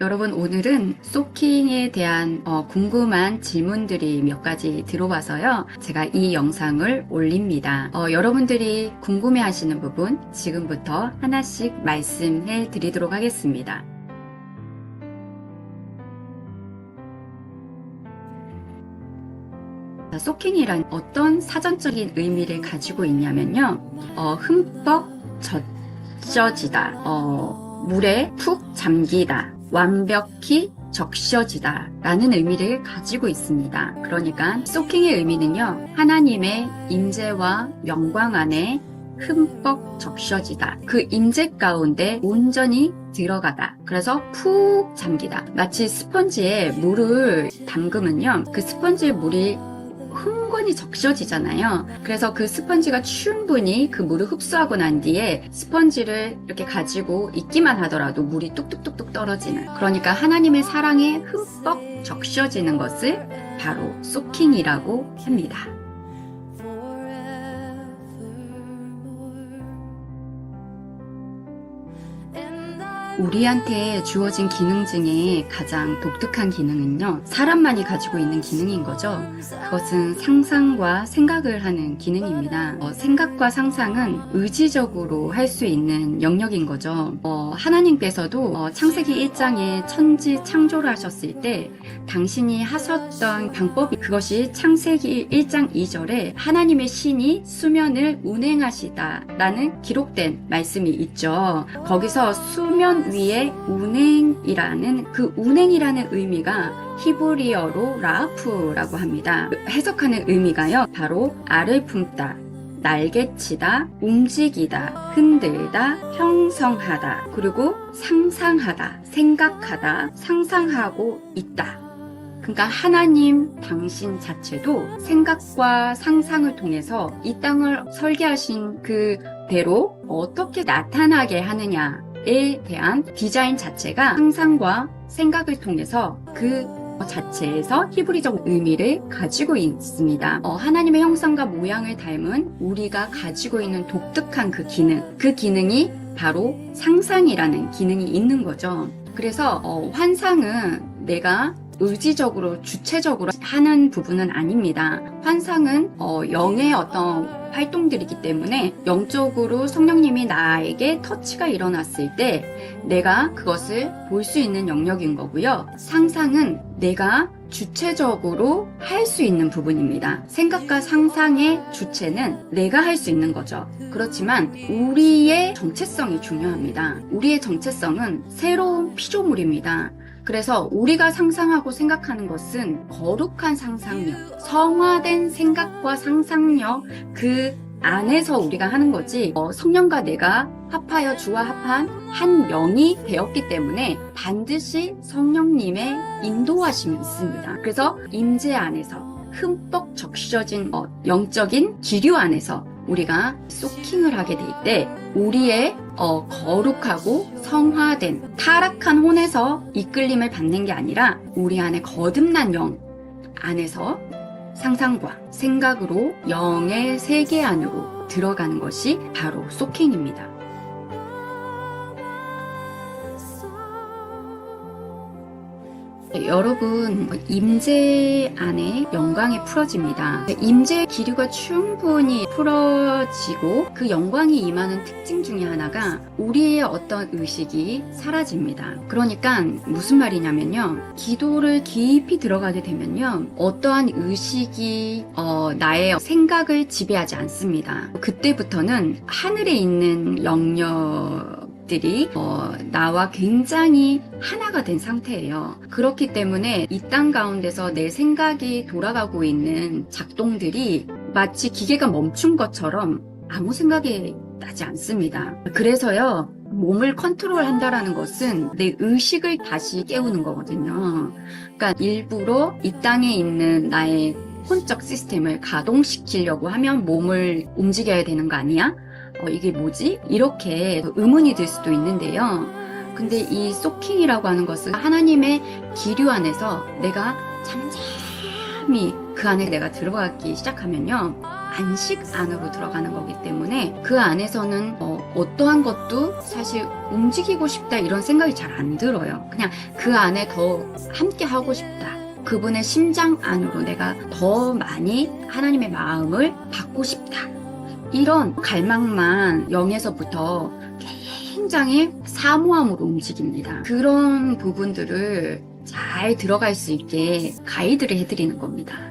여러분 오늘은 소킹에 대한 어, 궁금한 질문들이 몇 가지 들어와서요. 제가 이 영상을 올립니다. 어, 여러분들이 궁금해 하시는 부분 지금부터 하나씩 말씀해 드리도록 하겠습니다. 자, 소킹이란 어떤 사전적인 의미를 가지고 있냐면요. 어, 흠뻑 젖혀지다. 어, 물에 푹 잠기다. 완벽히 적셔지다 라는 의미를 가지고 있습니다. 그러니까 소킹의 의미는요. 하나님의 임재와 영광 안에 흠뻑 적셔지다. 그 임재 가운데 온전히 들어가다. 그래서 푹 잠기다. 마치 스펀지에 물을 담그면요. 그 스펀지에 물이 흥건히 적셔지잖아요. 그래서 그 스펀지가 충분히 그 물을 흡수하고 난 뒤에 스펀지를 이렇게 가지고 있기만 하더라도 물이 뚝뚝뚝뚝 떨어지는. 그러니까 하나님의 사랑에 흠뻑 적셔지는 것을 바로 소킹이라고 합니다. 우리한테 주어진 기능 중에 가장 독특한 기능은요, 사람만이 가지고 있는 기능인 거죠. 그것은 상상과 생각을 하는 기능입니다. 어, 생각과 상상은 의지적으로 할 수 있는 영역인 거죠. 어, 하나님께서도 어, 창세기 1장에 천지 창조를 하셨을 때 당신이 하셨던 방법이 그것이 창세기 1장 2절에 하나님의 신이 수면을 운행하시다라는 기록된 말씀이 있죠. 거기서 수면 위에 운행이라는 그 운행이라는 의미가 히브리어로 라프라고 합니다. 해석하는 의미가요. 바로 알을 품다. 날개치다, 움직이다, 흔들다, 형성하다, 그리고 상상하다, 생각하다, 상상하고 있다. 그러니까 하나님 당신 자체도 생각과 상상을 통해서 이 땅을 설계하신 그 대로 어떻게 나타나게 하느냐 에 대한 디자인 자체가 상상과 생각을 통해서 그 자체에서 히브리적 의미를 가지고 있습니다. 어, 하나님의 형상과 모양을 닮은 우리가 가지고 있는 독특한 그 기능, 그 기능이 바로 상상이라는 기능이 있는 거죠. 그래서 어, 환상은 내가 의지적으로 주체적으로 하는 부분은 아닙니다. 환상은 어, 영의 어떤 활동들이기 때문에 영적으로 성령님이 나에게 터치가 일어났을 때 내가 그것을 볼 수 있는 영역인 거고요. 상상은 내가 주체적으로 할 수 있는 부분입니다. 생각과 상상의 주체는 내가 할 수 있는 거죠. 그렇지만 우리의 정체성이 중요합니다. 우리의 정체성은 새로운 피조물입니다. 그래서 우리가 상상하고 생각하는 것은 거룩한 상상력, 성화된 생각과 상상력 그 안에서 우리가 하는 거지 어, 성령과 내가 합하여 주와 합한 한 영이 되었기 때문에 반드시 성령님의 인도하심이 있습니다. 그래서 임재 안에서 흠뻑 적셔진 어, 영적인 기류 안에서 우리가 소킹을 하게 될 때 우리의 어, 거룩하고 성화된 타락한 혼에서 이끌림을 받는 게 아니라 우리 안에 거듭난 영 안에서 상상과 생각으로 영의 세계 안으로 들어가는 것이 바로 소킹입니다. 여러분 임재 안에 영광이 풀어집니다. 임재 기류가 충분히 풀어지고 그 영광이 임하는 특징 중에 하나가 우리의 어떤 의식이 사라집니다. 그러니까 무슨 말이냐면요. 기도를 깊이 들어가게 되면요. 어떠한 의식이 어, 나의 생각을 지배하지 않습니다. 그때부터는 하늘에 있는 영역 들이 어, 나와 굉장히 하나가 된 상태예요. 그렇기 때문에 이 땅 가운데서 내 생각이 돌아가고 있는 작동들이 마치 기계가 멈춘 것처럼 아무 생각이 나지 않습니다. 그래서요. 몸을 컨트롤 한다라는 것은 내 의식을 다시 깨우는 거거든요. 그러니까 일부러 이 땅에 있는 나의 혼적 시스템을 가동시키려고 하면 몸을 움직여야 되는 거 아니야? 어, 이게 뭐지? 이렇게 의문이 들 수도 있는데요. 근데 이 소킹이라고 하는 것은 하나님의 기류 안에서 내가 잠잠히 그 안에 내가 들어가기 시작하면요. 안식 안으로 들어가는 거기 때문에 그 안에서는 어, 어떠한 것도 사실 움직이고 싶다 이런 생각이 잘 안 들어요. 그냥 그 안에 더 함께 하고 싶다. 그분의 심장 안으로 내가 더 많이 하나님의 마음을 받고 싶다. 이런 갈망만 0에서부터 굉장히 사모함으로 움직입니다. 그런 부분들을 잘 들어갈 수 있게 가이드를 해드리는 겁니다.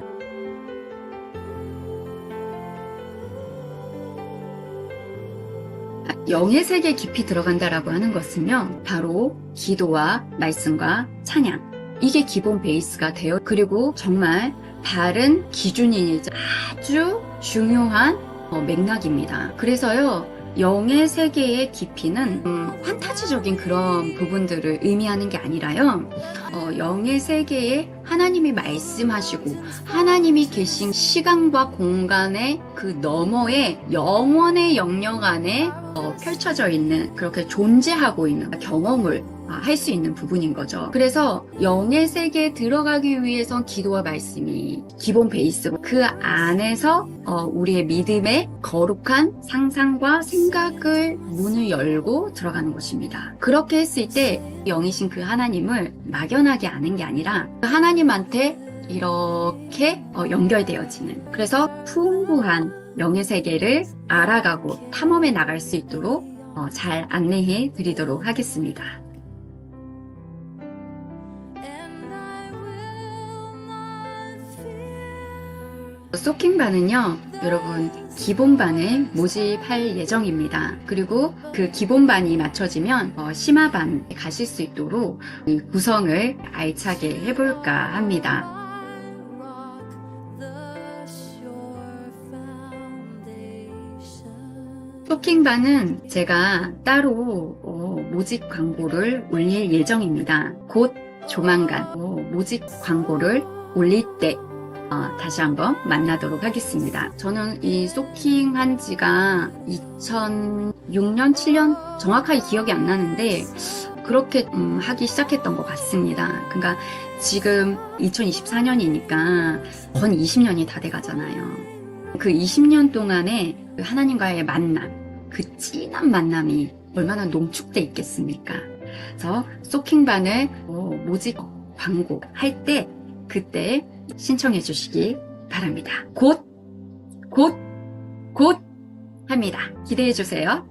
영의 세계 깊이 들어간다라고 하는 것은요, 바로 기도와 말씀과 찬양. 이게 기본 베이스가 돼요. 그리고 정말 바른 기준이자 아주 중요한 어, 맥락입니다. 그래서요, 영의 세계의 깊이는 음, 환타지적인 그런 부분들을 의미하는 게 아니라요. 어, 영의 세계에 하나님이 말씀하시고 하나님이 계신 시간과 공간의 그 너머에 영원의 영역 안에 어, 펼쳐져 있는 그렇게 존재하고 있는 경험을 할 수 있는 부분인 거죠. 그래서 영의 세계에 들어가기 위해선 기도와 말씀이 기본 베이스고 그 안에서 어, 우리의 믿음의 거룩한 상상과 생각을 문을 열고 들어가는 것입니다. 그렇게 했을 때 영이신 그 하나님을 막연하게 아는 게 아니라 그 하나님한테 이렇게 어, 연결되어지는 그래서 풍부한 영의 세계를 알아가고 탐험해 나갈 수 있도록 어, 잘 안내해 드리도록 하겠습니다. 소킹반은요, 여러분, 기본반을 모집할 예정입니다. 그리고 그 기본반이 맞춰지면 어, 심화반 가실 수 있도록 이 구성을 알차게 해볼까 합니다. 소킹반은 제가 따로 어, 모집 광고를 올릴 예정입니다. 곧 조만간 어, 모집 광고를 올릴 때 어, 다시 한번 만나도록 하겠습니다. 저는 이 소킹 한 지가 2006년, 7년 정확하게 기억이 안 나는데 그렇게 음, 하기 시작했던 것 같습니다. 그러니까 지금 2024년이니까 건 20년이 다 돼가잖아요. 그 20년 동안에 그 하나님과의 만남, 그 진한 만남이 얼마나 농축돼 있겠습니까? 그래서 소킹반을 어, 모집 광고 할 때 그때 신청해 주시기 바랍니다. 곧, 곧, 곧 합니다. 기대해 주세요.